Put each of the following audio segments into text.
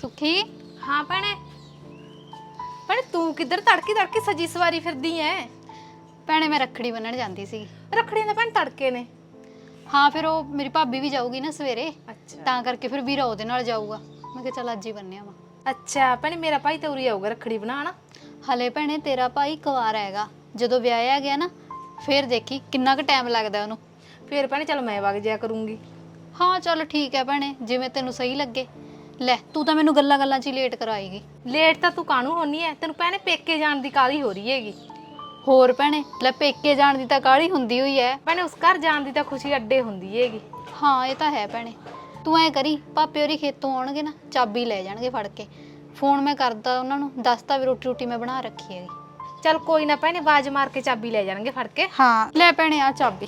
ਸੁਖੀ? ਹਾਂ ਭੈਣੇ। ਭੈਣੇ ਤੂੰ ਕਿੱਧਰ ਤੜਕੀ ਤੜਕੀ ਸਜੀ ਸਵਾਰੀ ਫਿਰਦੀ ਐ? ਭੈਣੇ ਮੈਂ ਰੱਖੜੀ ਬੰਨਣ ਜਾਂਦੀ ਸੀ। ਰੱਖੜੀਆਂ ਦਾ ਭੈਣ ਤੜਕੇ ਨੇ। ਹਾਂ ਫਿਰ ਉਹ ਮੇਰੀ ਭਾਬੀ ਵੀ ਜਾਊਗੀ ਨਾ ਸਵੇਰੇ। ਅੱਛਾ। ਤਾਂ ਕਰਕੇ ਫਿਰ ਵੀਰਾ ਉਹਦੇ ਨਾਲ ਜਾਊਗਾ। ਮੈਂ ਕਿਹਾ ਚੱਲ ਅੱਜ ਹੀ ਬੰਨਿਆ ਵਾ। ਅੱਛਾ ਭੈਣੇ ਮੇਰਾ ਭਾਈ ਤਾਂ ਉਰੀ ਆਊਗਾ ਰੱਖੜੀ ਬਣਾਉਣ। ਹਲੇ ਭੈਣੇ ਤੇਰਾ ਭਾਈ ਕੁਵਾਰ ਹੈਗਾ। ਜਦੋਂ ਵਿਆਹਿਆ ਗਿਆ ਨਾ ਫਿਰ ਦੇਖੀ ਕਿੰਨਾ ਕੁ ਟਾਈਮ ਲੱਗਦਾ ਉਹਨੂੰ। ਫੇਰ ਭੈਣੇ ਚਲ ਮੈਂ ਵਗ ਜਾਇਆ ਕਰੂੰਗੀ। ਹਾਂ ਚੱਲ ਠੀਕ ਹੈ ਭੈਣੇ ਜਿਵੇਂ ਤੈਨੂੰ ਸਹੀ ਲੱਗੇ। ਲੈ ਤੂੰ ਤਾਂ ਮੈਨੂੰ ਗੱਲਾਂ ਗੱਲਾਂ 'ਚ ਹੀ ਲੇਟ ਕਰਾਏਗੀ ਲੇਟ ਤਾਂ ਤੂੰ ਕਾਹਨੂੰ ਹੋਣੀ ਐ? ਤੈਨੂੰ ਭੈਣੇ ਪੇਕੇ ਜਾਣ ਦੀ ਕਾਹਲੀ ਹੋ ਰਹੀ ਹੈਗੀ। ਹੋਰ ਭੈਣੇ ਲੈ ਪੇਕੇ ਜਾਣ ਦੀ ਤਾਂ ਕਾਹਲੀ ਹੁੰਦੀ ਹੋਈ ਐ। ਭੈਣੇ ਉਸ ਘਰ ਜਾਣ ਦੀ ਤਾਂ ਖੁਸ਼ੀ ਅੱਡੇ ਹੁੰਦੀ ਹੈਗੀ। ਹਾਂ ਇਹ ਤਾਂ ਹੈ ਭੈਣੇ। ਤੂੰ ਐ ਕਰੀ ਪਾਪੇ ਹੋਰੀ ਖੇਤੋਂ ਆਉਣਗੇ ਨਾ ਚਾਬੀ ਲੈ ਜਾਣਗੇ ਫੜ ਕੇ। ਫੋਨ ਮੈਂ ਕਰਦਾ ਉਹਨਾਂ ਨੂੰ ਦੱਸਤਾ ਵੀ ਰੋਟੀ ਰੋਟੀ ਮੈਂ ਬਣਾ ਰੱਖੀ ਹੈਗੀ। ਚਲ ਕੋਈ ਨਾ ਭੈਣੇ ਆਵਾਜ਼ ਮਾਰ ਕੇ ਚਾਬੀ ਲੈ ਜਾਣਗੇ ਫੜ ਕੇ। ਹਾਂ। ਲੈ ਭੈਣੇ ਆ ਚਾਬੀ।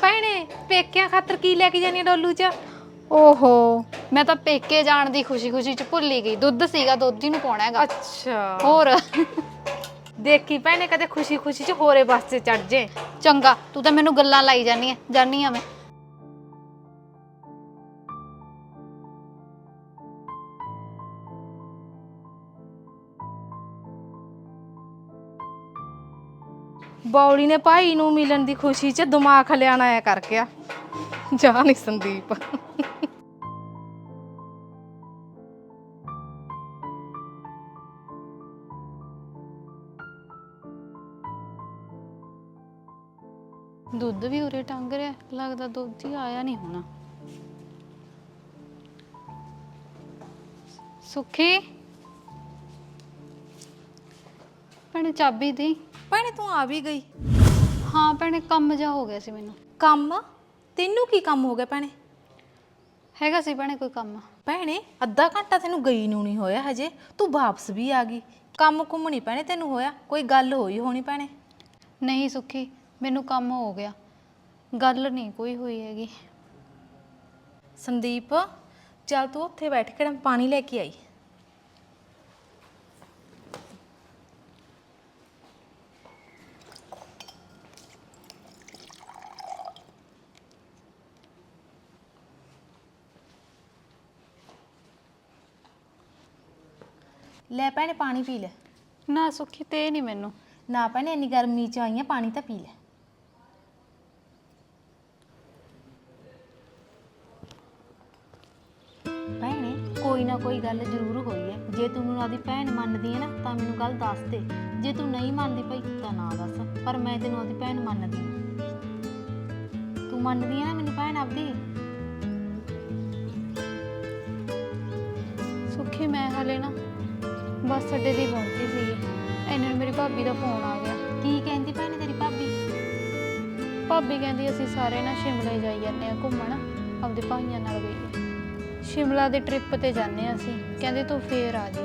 ਭੈਣੇ ਪੇਕਿਆਂ ਖਾਤਰ ਕੀ ਲੈ ਕੇ ਜਾਣੀ ਆ ਡੋਲੂ ਚ? ਓਹੋ ਮੈਂ ਤਾਂ ਪੇਕੇ ਜਾਣ ਦੀ ਖੁਸ਼ੀ-ਖੁਸ਼ੀ ਚ ਭੁੱਲ ਹੀ ਗਈ। ਦੁੱਧ ਸੀਗਾ ਦੁੱਧ ਹੀ ਨੂੰ ਪਾਉਣਾ ਹੈਗਾ। ਅੱਛਾ। ਹੋਰ? ਦੇਖੀ ਭੈਣੇ ਕਦੇ ਖੁਸ਼ੀ ਖੁਸ਼ੀ ਚ ਹੋਰੇ ਬੱਸ ਤੇ ਚੜ ਜੇ। ਚੰਗਾ ਤੂੰ ਤਾਂ ਮੈਨੂੰ ਗੱਲਾਂ ਲਾਈ ਜਾਨੀ ਐ ਜਾਨੀ ਆ ਮੈਂ। ਬੌਲੀ ਨੇ ਭਾਈ ਨੂੰ ਮਿਲਣ ਦੀ ਖੁਸ਼ੀ 'ਚ ਦਿਮਾਗ ਹਲਿਆਣਾ ਆਇਆ ਕਰ ਗਿਆ ਜਾ ਨਹੀਂ ਸੰਦੀਪ। ਦੁੱਧ ਵੀ ਉਰੇ ਟੰਗ ਰਿਹਾ, ਲੱਗਦਾ ਦੁੱਧ ਹੀ ਆਇਆ ਨਹੀਂ ਹੋਣਾ। ਸੁਖੀ? ਭੈਣੇ ਚਾਬੀ ਦੀ। ਭੈਣੇ ਤੂੰ ਆ ਵੀ ਗਈ। ਹਾਂ ਭੈਣੇ ਕੰਮ ਜਾ ਹੋ ਗਿਆ ਸੀ ਮੈਨੂੰ। ਕੰਮ? ਤੈਨੂੰ ਕੀ ਕੰਮ ਹੋ ਗਿਆ ਭੈਣੇ? ਹੈਗਾ ਸੀ ਭੈਣੇ ਕੋਈ ਕੰਮ। ਭੈਣੇ ਅੱਧਾ ਘੰਟਾ ਤੈਨੂੰ ਗਈ ਨੂੰ ਨਹੀਂ ਹੋਇਆ ਹਜੇ। ਤੂੰ ਵਾਪਸ ਵੀ ਆ ਗਈ। ਕੰਮ ਨਹੀਂ ਭੈਣੇ ਤੈਨੂੰ ਹੋਇਆ। ਕੋਈ ਗੱਲ ਹੋਈ ਹੋਣੀ ਭੈਣੇ? ਨਹੀਂ ਸੁਖੀ ਮੈਨੂੰ ਕੰਮ ਹੋ ਗਿਆ। ਗੱਲ ਨਹੀਂ ਕੋਈ ਹੋਈ ਹੈਗੀ। ਸੰਦੀਪ ਚੱਲ ਤੂੰ ਉੱਥੇ ਬੈਠ ਕੇ ਨਾ ਪਾਣੀ ਲੈ ਕੇ ਆਈ। ਲੈ ਭੈਣੇ ਪਾਣੀ ਪੀ ਲੈ। ਨਾ ਸੁਖੀ ਤੇ ਨਹੀਂ ਮੈਨੂੰ। ਨਾ ਭੈਣੇ ਇੰਨੀ ਗਰਮੀ ਚ ਆਈਆਂ ਪਾਣੀ ਤਾਂ ਪੀ ਲੈ। ਭੈਣੇ ਕੋਈ ਨਾ ਕੋਈ ਗੱਲ ਜ਼ਰੂਰ ਹੋਈ ਹੈ ਜੇ ਤੂੰ ਮੈਨੂੰ ਆਪਦੀ ਭੈਣ ਮੰਨਦੀ ਹੈ ਨਾ ਤਾਂ ਮੈਨੂੰ ਕੱਲ ਦੱਸ ਦੇ। ਜੇ ਤੂੰ ਨਹੀਂ ਮੰਨਦੀ ਭਾਈ ਤਾਂ ਨਾ ਦੱਸ। ਪਰ ਮੈਂ ਤੈਨੂੰ ਆਪਦੀ ਭੈਣ ਮੰਨਦੀ ਹਾਂ ਤੂੰ ਮੰਨਦੀ ਹੈ ਨਾ ਮੈਨੂੰ ਭੈਣ ਆਪਦੀ? ਬੱਸ ਅੱਡੇ ਦੀ ਪਹੁੰਚੀ ਸੀਗੀ। ਇੰਨੇ ਨੂੰ ਮੇਰੀ ਭਾਬੀ ਦਾ ਫੋਨ ਆ ਗਿਆ। ਕੀ ਕਹਿੰਦੀ ਭੈਣੇ ਤੇਰੀ ਭਾਬੀ? ਭਾਬੀ ਕਹਿੰਦੀ ਅਸੀਂ ਸਾਰੇ ਨਾ ਸ਼ਿਮਲੇ ਜਾਈ ਜਾਂਦੇ ਆ ਘੁੰਮਣ। ਆਪਦੇ ਭਾਈਆਂ ਨਾਲ ਗਈ ਹੈ ਸ਼ਿਮਲਾ ਦੇ ਟ੍ਰਿਪ ਤੇ ਜਾਂਦੇ ਆ ਅਸੀਂ। ਕਹਿੰਦੇ ਤੂੰ ਫੇਰ ਆ ਜੀ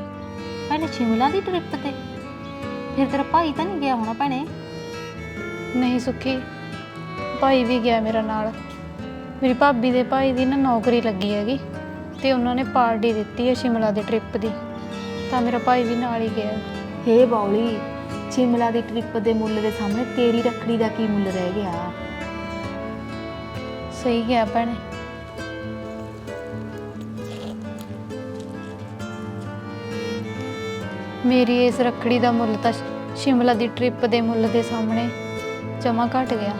ਭੈਣੇ ਸ਼ਿਮਲਾ ਦੀ ਟ੍ਰਿਪ ਤੇ? ਫਿਰ ਤੇਰਾ ਭਾਈ ਤਾਂ ਨਹੀਂ ਗਿਆ ਹੋਣਾ ਭੈਣੇ? ਨਹੀਂ ਸੁਖੀ। ਭਾਈ ਵੀ ਗਿਆ ਮੇਰਾ ਨਾਲ। ਮੇਰੀ ਭਾਬੀ ਦੇ ਭਾਈ ਦੀ ਨਾ ਨੌਕਰੀ ਲੱਗੀ ਹੈਗੀ। ਤੇ ਉਹਨਾਂ ਨੇ ਪਾਰਟੀ ਦਿੱਤੀ ਹੈ ਸ਼ਿਮਲਾ ਦੇ ਟ੍ਰਿਪ ਦੀ। ਤਾਂ ਮੇਰਾ ਭਾਈ ਵੀ ਨਾਲ ਹੀ ਗਿਆ। ਹੇ ਬੌਲੀ ਸ਼ਿਮਲਾ ਦੀ ਟ੍ਰਿਪ ਦੇ ਮੁੱਲ ਦੇ ਸਾਹਮਣੇ ਤੇਰੀ ਰੱਖੜੀ ਦਾ ਕੀ ਮੁੱਲ ਰਹਿ ਗਿਆ? ਸਹੀ ਗਿਆ ਭੈਣੇ। ਮੇਰੀ ਇਸ ਰੱਖੜੀ ਦਾ ਮੁੱਲ ਤਾਂ ਸ਼ਿਮਲਾ ਦੀ ਟ੍ਰਿਪ ਦੇ ਮੁੱਲ ਦੇ ਸਾਹਮਣੇ ਜਮਾ ਘਟ ਗਿਆ।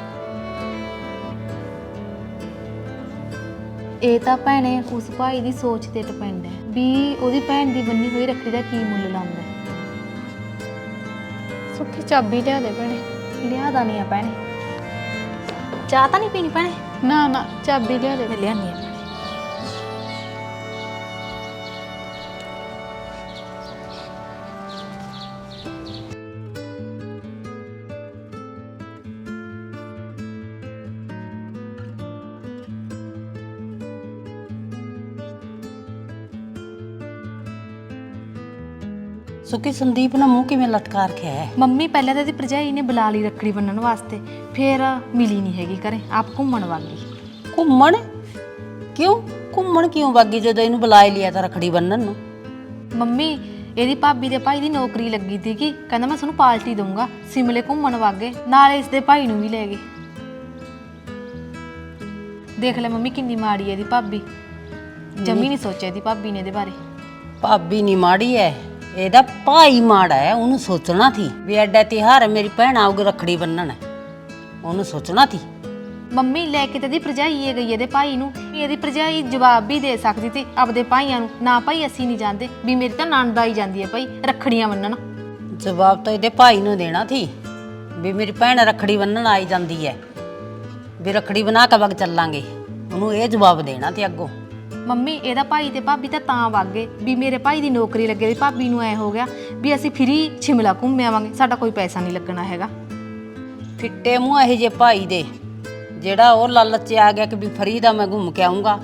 ਇਹ ਤਾਂ ਭੈਣੇ ਉਸ ਭਾਈ ਦੀ ਸੋਚ ਤੇ ਡਿਪੈਂਡ ਹੈ ਵੀ ਉਹਦੀ ਭੈਣ ਦੀ ਬੰਨੀ ਹੋਈ ਰੱਖੜੀ ਦਾ ਕੀ ਮੁੱਲ ਲਾਉਂਦਾ ਹੈ। ਸੁੱਖੀ ਚਾਬੀ ਲਿਆ ਦੇ ਭੈਣੇ। ਲਿਆਦਾ ਨਹੀਂ ਆ ਭੈਣੇ। ਚਾਹ ਤਾਂ ਨਹੀਂ ਪੀਣੀ ਭੈਣੇ? ਨਾ ਨਾ ਚਾਬੀ ਲਿਆ ਦੇ। ਮੈਂ ਲਿਆਨੀ ਆ। ਸੁੱਕੀ ਸੰਦੀਪ ਨਾਲ ਮੂੰਹ ਕਿਵੇਂ ਲਟਕਾ ਰੱਖਿਆ ਹੈ? ਮੰਮੀ ਪਹਿਲਾਂ ਤਾਂ ਇਹਦੀ ਭਰਜਾਈ ਨੇ ਬੁਲਾ ਲਈ ਰੱਖੜੀ ਬੰਨਣ ਵਾਸਤੇ। ਫਿਰ ਮਿਲੀ ਨਹੀਂ ਹੈਗੀ ਘਰੇ ਆਪ ਘੁੰਮਣ ਵਾਲੀ ਘੁੰਮਣ? ਕਿਉਂ? ਘੁੰਮਣ ਕਿਉਂ ਵਾਗੀ ਜਦੋਂ ਇਹਨੂੰ ਬੁਲਾ ਹੀ ਲਿਆ ਤਾਂ ਰਖੜੀ ਬੰਨਣ ਨੂੰ? ਮੰਮੀ ਇਹਦੀ ਭਾਬੀ ਦੇ ਭਾਈ ਦੀ ਨੌਕਰੀ ਲੱਗੀ ਸੀਗੀ। ਕਹਿੰਦਾ ਮੈਂ ਤੁਹਾਨੂੰ ਪਾਰਟੀ ਦਊਂਗਾ। ਸਿਮਲੇ ਘੁੰਮਣ ਵਾਗੇ ਨਾਲੇ ਇਸ ਦੇ ਭਾਈ ਨੂੰ ਵੀ ਲੈ ਗਏ। ਦੇਖ ਲੈ ਮੰਮੀ ਕਿੰਨੀ ਮਾੜੀ ਹੈ ਇਹਦੀ ਭਾਬੀ। ਜਮੀ ਨਹੀਂ। ਸੋਚਿਆ ਇਹਦੀ ਭਾਬੀ ਨੇ ਇਹਦੇ ਬਾਰੇ। ਭਾਬੀ ਨਹੀਂ ਮਾੜੀ ਐ। ਇਹਦਾ ਭਾਈ ਮਾੜਾ ਹੈ ਉਹਨੂੰ ਸੋਚਣਾ ਸੀ ਵੀ ਐਡਾ ਤਿਹਾਰ ਹੈ ਮੇਰੀ ਭੈਣ ਆਉਗੀ ਰੱਖੜੀ ਬੰਨਣ। ਉਹਨੂੰ ਸੋਚਣਾ ਸੀ। ਮੰਮੀ ਲੈ ਕੇ ਤੇ ਇਹਦੀ ਭਰਜਾਈ ਇਹ ਗਈ ਇਹਦੇ ਭਾਈ ਨੂੰ। ਵੀ ਇਹਦੀ ਭਰਜਾਈ ਜਵਾਬ ਵੀ ਦੇ ਸਕਦੀ ਸੀ ਆਪਦੇ ਭਾਈਆਂ ਨੂੰ। ਨਾ ਭਾਈ ਅਸੀਂ ਨਹੀਂ ਜਾਂਦੇ ਵੀ ਮੇਰੀ ਤਾਂ ਨਣਦ ਆਈ ਜਾਂਦੀ ਹੈ ਭਾਈ ਰੱਖੜੀਆਂ ਬੰਨਣ। ਜਵਾਬ ਤਾਂ ਇਹਦੇ ਭਾਈ ਨੂੰ ਦੇਣਾ ਸੀ ਵੀ ਮੇਰੀ ਭੈਣ ਰੱਖੜੀ ਬੰਨਣ ਆਈ ਜਾਂਦੀ ਐ ਵੀ ਰੱਖੜੀ ਬਣਾ ਕੇ ਵਗ ਚੱਲਾਂਗੇ। ਉਹਨੂੰ ਇਹ ਜਵਾਬ ਦੇਣਾ ਤੇ ਅੱਗੋਂ। ਮੰਮੀ ਇਹਦਾ ਭਾਈ ਤੇ ਭਾਬੀ ਤਾਂ ਤਾਂ ਵਗ ਗਏ ਵੀ ਮੇਰੇ ਭਾਈ ਦੀ ਨੌਕਰੀ ਲੱਗੇ ਦੀ ਭਾਬੀ ਨੂੰ ਐ ਹੋ ਗਿਆ ਵੀ ਅਸੀਂ ਫਰੀ ਸ਼ਿਮਲਾ ਘੁੰਮ ਆਵਾਂਗੇ ਸਾਡਾ ਕੋਈ ਪੈਸਾ ਨਹੀਂ ਲੱਗਣਾ ਹੈਗਾ। ਫਿੱਟੇ ਮੂੰਹ ਇਹੋ ਜਿਹੇ ਭਾਈ ਦੇ ਜਿਹੜਾ ਉਹ ਲਾਲਚ 'ਚ ਆ ਗਿਆ ਕਿ ਵੀ ਫਰੀ ਦਾ ਮੈਂ ਘੁੰਮ ਕੇ ਆਉਂਗਾ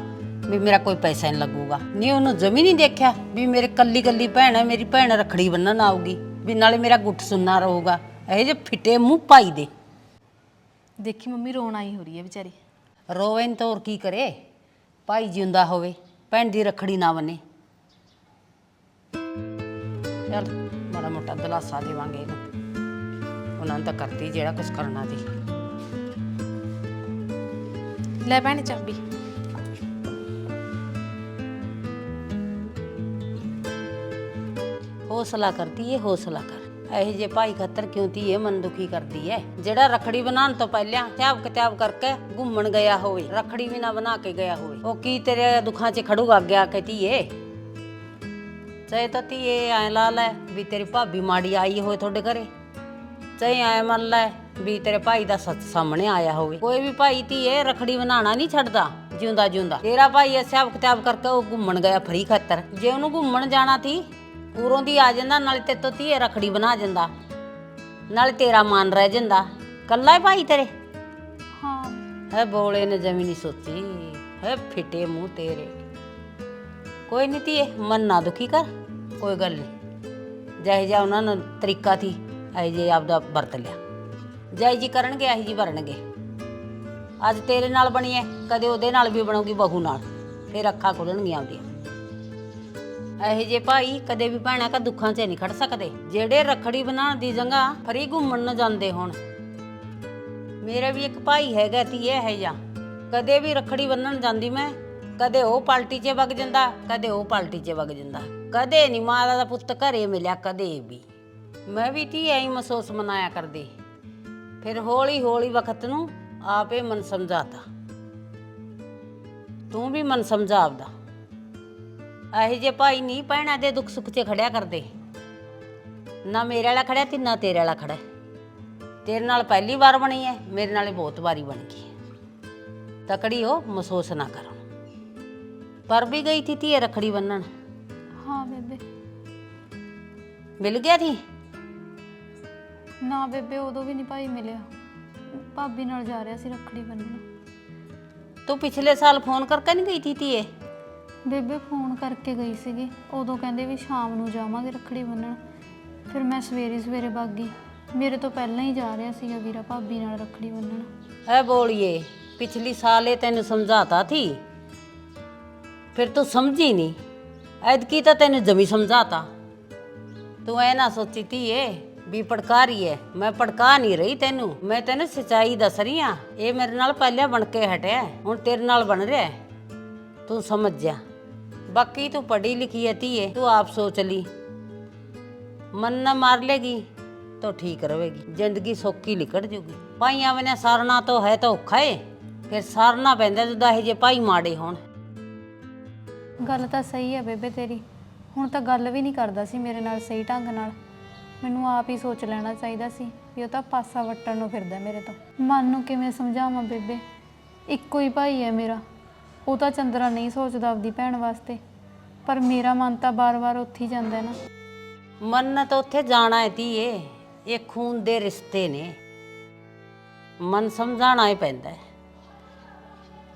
ਵੀ ਮੇਰਾ ਕੋਈ ਪੈਸਾ ਨਹੀਂ ਲੱਗੂਗਾ। ਨਹੀਂ ਉਹਨੂੰ ਜਮੀ ਨਹੀਂ ਦੇਖਿਆ ਵੀ ਮੇਰੇ ਕੱਲੀ ਕੱਲੀ ਭੈਣ ਹੈ ਮੇਰੀ ਭੈਣ ਰੱਖੜੀ ਬੰਨਣ ਆਊਗੀ ਵੀ ਨਾਲੇ ਮੇਰਾ ਗੁੱਟ ਸੁੰਨਾ ਰਹੂਗਾ। ਇਹੋ ਜਿਹੇ ਫਿੱਟੇ ਮੂੰਹ ਭਾਈ ਦੇ। ਦੇਖੀ ਮੰਮੀ ਰੋਣ ਆਈ ਹੋ ਰਹੀ ਹੈ ਵਿਚਾਰੀ। ਰੋਵੇ ਤਾਂ ਹੋਰ ਕੀ ਕਰੇ? ਭਾਈ ਜਿਉਂਦਾ ਹੋਵੇ ਭੈਣ ਦੀ ਰੱਖੜੀ ਨਾ ਬੰਨੇ। ਚਲ ਮਾੜਾ ਮੋਟਾ ਦਲਾਸਾ ਦੇਵਾਂਗੇ ਇਹਨੂੰ। ਉਹਨਾਂ ਨੇ ਤਾਂ ਕਰਤੀ ਜਿਹੜਾ ਕੁਝ ਕਰਨਾ ਸੀ ਲੈ ਭੈਣ ਚਾਬੀ। ਹੌਸਲਾ ਕਰਦੀ ਏ ਹੌਸਲਾ ਕਰ। ਇਹੋ ਜੇ ਭਾਈ ਖੱਤਰ ਕਿਉਂ ਤੀ ਇਹ ਮਨ ਦੁਖੀ ਕਰਦੀ ਏ ਜਿਹੜਾ ਰਖੜੀ ਬਣਾਉਣ ਤੋਂ ਪਹਿਲਾਂ ਤਿਆਬ ਕਿਤਾਬ ਕਰਕੇ ਘੁੰਮਣ ਗਿਆ ਹੋਵੇ, ਰਖੜੀ ਵੀ ਨਾ ਬਣਾ ਕੇ ਗਿਆ ਹੋਵੇ, ਉਹ ਕੀ ਤੇਰੇ ਦੁੱਖਾਂ 'ਚ ਖੜੂਗਾ ਅੱਗੇ ਕੇ ਧੀਏ? ਚਾਹੇ ਤਾਂ ਧੀਏ ਐ ਲਾ ਲੈ ਵੀ ਤੇਰੀ ਭਾਬੀ ਮਾੜੀ ਆਈ ਹੋਵੇ ਤੁਹਾਡੇ ਘਰੇ। ਚਾਹੇ ਐ ਮੰਨ ਲੈ ਵੀ ਤੇਰੇ ਭਾਈ ਦਾ ਸੱਚ ਸਾਹਮਣੇ ਆਇਆ ਹੋਵੇ। ਕੋਈ ਵੀ ਭਾਈ ਧੀਏ ਰਖੜੀ ਬਣਾਉਣਾ ਨਹੀਂ ਛੱਡਦਾ ਜਿਉਂਦਾ ਜਿਉਂਦਾ ਤੇਰਾ ਭਾਈ ਹਿਸਾਬ ਕਿਤਾਬ ਕਰਕੇ ਉਹ ਘੁੰਮਣ ਗਿਆ ਫਰੀ ਖੱਤਰ। ਜੇ ਉਹਨੂੰ ਘੁੰਮਣ ਜਾਣਾ ਸੀ ਉਰੋਂ ਦੀ ਆ ਜਾਂਦਾ ਨਾਲੇ ਤੇ ਤੋਂ ਧੀਏ ਰਖੜੀ ਬਣਾ ਜਾਂਦਾ। ਨਾਲੇ ਤੇਰਾ ਮਨ ਰਹਿ ਜਾਂਦਾ। ਕੱਲਾ ਹੀ ਭਾਈ ਤੇਰੇ? ਹਾਂ। ਹੈ ਬੋਲੇ ਨੇ ਜਮੀ ਨਹੀਂ ਸੋਚੀ। ਹੈ ਫਿੱਟੇ ਮੂੰਹ ਤੇਰੇ। ਕੋਈ ਨਹੀਂ ਧੀਏ ਮਨ ਨਾ ਦੁਖੀ ਕਰ। ਕੋਈ ਗੱਲ ਨਹੀਂ ਜਿਹੇ ਜਿਹਾ ਉਹਨਾਂ ਨੂੰ ਤਰੀਕਾ ਸੀ ਐ ਜੇ ਆਪਦਾ ਵਰਤ ਲਿਆ। ਜੈ ਜੀ ਕਰਨਗੇ ਇਹੀ ਜੀ ਵਰਨਗੇ। ਅੱਜ ਤੇਰੇ ਨਾਲ ਬਣੀ ਐ ਕਦੇ ਉਹਦੇ ਨਾਲ ਵੀ ਬਣੂਗੀ ਬਹੂ ਨਾਲ। ਫਿਰ ਅੱਖਾਂ ਖੁੱਲਣਗੀਆਂ ਉਹਦੀਆਂ। ਇਹੋ ਜੇ ਭਾਈ ਕਦੇ ਵੀ ਭੈਣਾਂ ਕਾ ਦੁੱਖਾਂ 'ਚ ਨਹੀਂ ਖੜ ਸਕਦੇ। ਜਿਹੜੇ ਰਖੜੀ ਬਣਾਉਣ ਦੀ ਜਗ੍ਹਾ ਫਰੀ ਘੁੰਮਣ ਨਾ ਜਾਂਦੇ ਹੋਣ। ਮੇਰਾ ਵੀ ਇੱਕ ਭਾਈ ਹੈਗਾ ਧੀਏ ਹੈ ਜਾਂ ਕਦੇ ਵੀ ਰਖੜੀ ਬੰਨਣ ਜਾਂਦੀ ਮੈਂ, ਕਦੇ ਉਹ ਪਾਲਟੀ 'ਚ ਵਗ ਜਾਂਦਾ, ਕਦੇ ਉਹ ਪਾਲਟੀ 'ਚ ਵਗ ਜਾਂਦਾ। ਕਦੇ ਨਹੀਂ ਮਾਤਾ ਦਾ ਪੁੱਤ ਘਰੇ ਮਿਲਿਆ, ਕਦੇ ਵੀ। ਮੈਂ ਵੀ ਧੀ ਐਂ ਮਹਿਸੂਸ ਮਨਾਇਆ ਕਰਦੀ। ਫਿਰ ਹੌਲੀ ਹੌਲੀ ਵਕਤ ਨੂੰ ਆਪੇ ਮਨ ਸਮਝਾਤਾ। ਤੂੰ ਵੀ ਮਨ ਸਮਝਾਵਦਾ। ਇਹੋ ਜੇ ਭਾਈ ਨਹੀਂ ਭੈਣਾਂ ਦੇ ਦੁੱਖ ਸੁੱਖ 'ਚ ਖੜਿਆ ਕਰਦੇ। ਨਾ ਮੇਰੇ ਵਾਲਾ ਖੜਿਆ ਤੇ ਨਾ ਤੇਰੇ ਵਾਲਾ ਖੜਾ। ਤੇਰੇ ਨਾਲ ਪਹਿਲੀ ਵਾਰ ਬਣੀ ਹੈ ਮੇਰੇ ਨਾਲ ਇਹ ਬਹੁਤ ਵਾਰੀ ਬਣ ਗਈ ਹੈ। ਤਕੜੀ ਹੋ ਮਹਿਸੂਸ ਨਾ ਕਰੋ। ਪਰ ਵੀ ਗਈ ਥੀ ਧੀਏ ਰਖੜੀ ਬੰਨਣ। ਹਾਂ ਬੇਬੇ। ਮਿਲ ਗਿਆ ਥੀ? ਨਾ ਬੇਬੇ ਉਦੋਂ ਵੀ ਨਹੀਂ ਭਾਈ ਮਿਲਿਆ। ਭਾਬੀ ਨਾਲ ਜਾ ਰਿਹਾ ਸੀ ਰੱਖੜੀ ਬੰਨਣ। ਤੂੰ ਪਿਛਲੇ ਸਾਲ ਫੋਨ ਕਰਕੇ ਨਹੀਂ ਗਈ ਥੀ ਧੀਏ? ਬੇਬੇ ਫੋਨ ਕਰਕੇ ਗਈ ਸੀਗੀ। ਉਦੋਂ ਕਹਿੰਦੇ ਵੀ ਸ਼ਾਮ ਨੂੰ ਜਾਵਾਂਗੇ ਰੱਖੜੀ ਬੰਨਣ। ਫਿਰ ਮੈਂ ਸਵੇਰੇ ਸਵੇਰੇ ਭੱਗ ਗਈ। ਮੇਰੇ ਤੋਂ ਪਹਿਲਾਂ ਹੀ ਜਾ ਰਿਹਾ ਸੀਗਾ ਵੀਰਾ ਭਾਬੀ ਨਾਲ ਰੱਖੜੀ ਬੰਨਣ। ਐ ਬੋਲੀਏ, ਪਿਛਲੀ ਸਾਲ ਇਹ ਤੈਨੂੰ ਸਮਝਾਤਾ ਥੀ? ਫਿਰ ਤੂੰ ਸਮਝੀ ਨਹੀਂ ਐਤਕੀ ਤਾਂ ਤੈਨੂੰ ਜਮੀ ਸਮਝਾਤਾ। ਤੂੰ ਐ ਨਾ ਸੋਚੀ ਧੀਏ ਵੀ ਪੜਕਾ ਰਹੀ ਐ। ਮੈਂ ਪੜਕਾ ਨਹੀਂ ਰਹੀ ਤੈਨੂੰ। ਮੈਂ ਤੈਨੂੰ ਸੱਚਾਈ ਦੱਸ ਰਹੀ ਆ। ਇਹ ਮੇਰੇ ਨਾਲ ਪਹਿਲਾਂ ਬਣ ਕੇ ਹਟਿਆ। ਹੁਣ ਤੇਰੇ ਨਾਲ ਬਣ ਰਿਹਾ। ਤੂੰ ਸਮਝ ਜਾ। ਬਾਕੀ ਤੂੰ ਪੜ੍ਹੀ ਲਿਖੀ ਐ ਧੀਏ, ਤੂੰ ਆਪ ਸੋਚ ਲਈ। ਮਨ ਨਾ ਮਾਰ ਲੇਗੀ ਤਾਂ ਠੀਕ ਰਹੇਗੀ, ਜ਼ਿੰਦਗੀ ਸੌਖੀ ਨਿਕਲ ਜੂਗੀ। ਭਾਈਆਂ ਬਨੇ ਸਰਨਾ ਤਾਂ ਹੈ ਤਾਂ ਔਖਾ ਏ, ਫਿਰ ਸਰਨਾ ਪੈਂਦਾ ਜਦੋਂ ਇਹ ਜੇ ਭਾਈ ਮਾੜੇ ਹੋਣ। ਗੱਲ ਤਾਂ ਸਹੀ ਹੈ ਬੇਬੇ ਤੇਰੀ, ਹੁਣ ਤਾਂ ਗੱਲ ਵੀ ਨਹੀਂ ਕਰਦਾ ਸੀ ਮੇਰੇ ਨਾਲ ਸਹੀ ਢੰਗ ਨਾਲ। ਮੈਨੂੰ ਆਪ ਹੀ ਸੋਚ ਲੈਣਾ ਚਾਹੀਦਾ ਸੀ ਵੀ ਉਹ ਤਾਂ ਪਾਸਾ ਵੱਟਣ ਨੂੰ ਫਿਰਦਾ ਮੇਰੇ ਤੋਂ। ਮਨ ਨੂੰ ਕਿਵੇਂ ਸਮਝਾਵਾਂ ਬੇਬੇ? ਇੱਕੋ ਹੀ ਭਾਈ ਹੈ ਮੇਰਾ। ਉਹ ਤਾਂ ਚੰਦਰਾ ਨਹੀਂ ਸੋਚਦਾ ਆਪਦੀ ਭੈਣ ਵਾਸਤੇ। ਪਰ ਮੇਰਾ ਮਨ ਤਾਂ ਬਾਰ-ਬਾਰ ਉੱਥੇ ਹੀ ਜਾਂਦਾ ਹੈ ਨਾ। ਮਨ ਤਾਂ ਉੱਥੇ ਜਾਣਾ ਹੈ ਧੀਏ। ਇਹ ਖੂਨ ਦੇ ਰਿਸ਼ਤੇ ਨੇ। ਮਨ ਸਮਝਾਣਾ ਹੀ ਪੈਂਦਾ ਹੈ।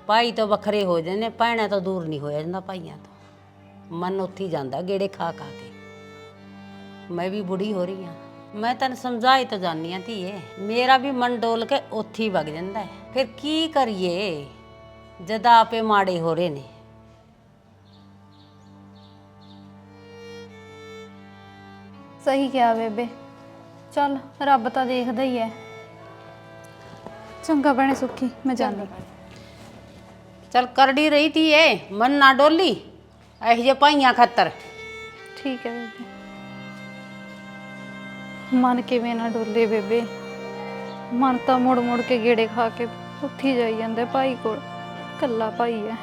ਭਾਈ ਤੋਂ ਵੱਖਰੇ ਹੋ ਜਾਂਦੇ ਭੈਣਾਂ ਤੋਂ ਦੂਰ ਨਹੀਂ ਹੋਇਆ ਜਾਂਦਾ ਭਾਈਆਂ ਤੋਂ। ਮਨ ਉੱਥੇ ਹੀ ਜਾਂਦਾ, ਗੇੜੇ ਖਾ ਖਾ ਕੇ। ਮੈਂ ਵੀ ਬੁੜੀ ਹੋ ਰਹੀ ਹਾਂ। ਮੈਂ ਤੈਨੂੰ ਸਮਝਾਈ ਤਾਂ ਜਾਨੀ ਆ ਧੀਏ। ਮੇਰਾ ਵੀ ਮਨ ਡੋਲ ਕੇ ਉੱਥੇ ਹੀ ਵਗ ਜਾਂਦਾ ਹੈ। ਫਿਰ ਕੀ ਕਰੀਏ? ਜਦ ਆਪੇ ਮਾੜੇ ਹੋ ਰਹੇ ਨੇ। ਸਹੀ ਕਿਹਾ ਬੇਬੇ। ਚੱਲ ਰੱਬ ਤਾਂ ਦੇਖਦਾ ਹੀ ਹੈ। ਚੰਗਾ ਭੈਣੇ ਸੁੱਖੀ ਮੈਂ ਜਾਂਦੀ। ਚਲ ਕਰੜੀ ਰਹੀ ਤੀ ਏ ਮਨ ਨਾ ਡੋਲੀ ਇਹੋ ਜੇ ਭਾਈਆਂ ਖਾਤਰ। ਠੀਕ ਹੈ ਬੇਬੇ। ਮਨ ਕਿਵੇਂ ਨਾ ਡੋਲੇ ਬੇਬੇ। ਮਨ ਤਾਂ ਮੁੜ ਮੁੜ ਕੇ ਗੇੜੇ ਖਾ ਕੇ ਹੀ ਜਾਈ ਜਾਂਦਾ ਭਾਈ ਕੋਲ। ਕੱਲਾ ਭਾਈ ਹੈ।